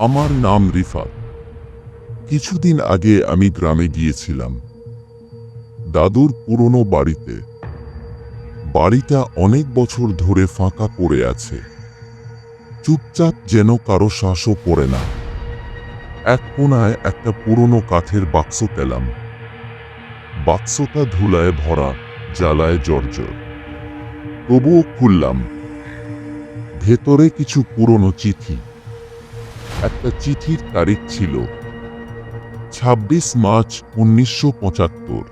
আমার নাম রিফাত। কিছুদিন আগে আমি গ্রামে গিয়েছিলাম। দাদুর পুরনো বাড়িতে। বাড়িটা অনেক বছর ধরে ফাঁকা পড়ে আছে। চুপচাপ যেন কারও শ্বাসও পড়ে না। এক কোনায় একটা পুরনো কাঠের বাক্স পেলাম। বাক্সটা ধুলায় ভরা, জ্বালায় জর্জর তবুও খুললাম। ভেতরে কিছু পুরনো চিঠি। একটা চিঠির তারিখ ছিল। ছাব্বিশ মার্চ উনিশশো পঁচাত্তর।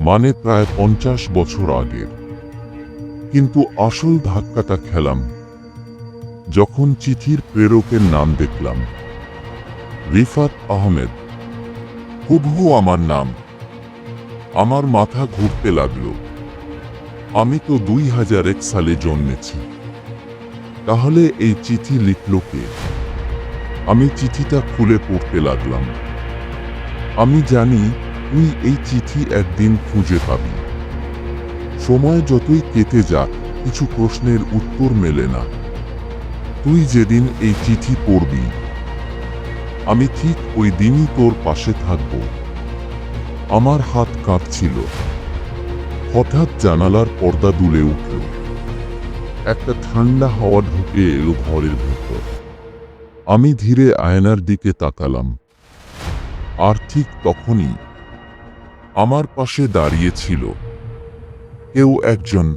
মানে প্রায় পঞ্চাশ বছর আগের। কিন্তু আসল ধাক্কাটা খেলাম। যখন চিঠির প্রেরকের নাম দেখলাম। রিফাত আহমেদ। হুবহু আমার নাম। আমার মাথা ঘুরতে লাগল। আমি তো দুই হাজার এক সালে জন্মেছি। তাহলে এই চিঠি লিখল কে? আমি চিঠিটা খুলে পড়তে লাগলাম। আমি জানি তুই এই চিঠি একদিন খুঁজে পাবি। সময় যতই কেটে যাক, কিছু প্রশ্নের উত্তর মেলে না। তুই যেদিন এই চিঠি পড়বি, আমি ঠিক ওই দিনই তোর পাশে থাকব। আমার হাত কাঁপছিল। হঠাৎ জানালার পর্দা দুলে উঠল। একটা ঠান্ডা হাওয়া ঢুকে এলো ঘরের ভেতর। আমি ধীরে আয়নার দিকে তাকালাম। আর ঠিক তখনই আমার পাশে দাঁড়িয়ে ছিল কেউ একজন।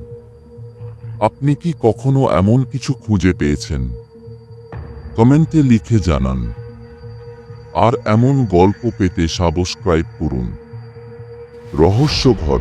আপনি কি কখনো এমন কিছু খুঁজে পেয়েছেন? কমেন্টে লিখে জানান। আর এমন গল্প পেতে সাবস্ক্রাইব করুন। রহস্য ঘর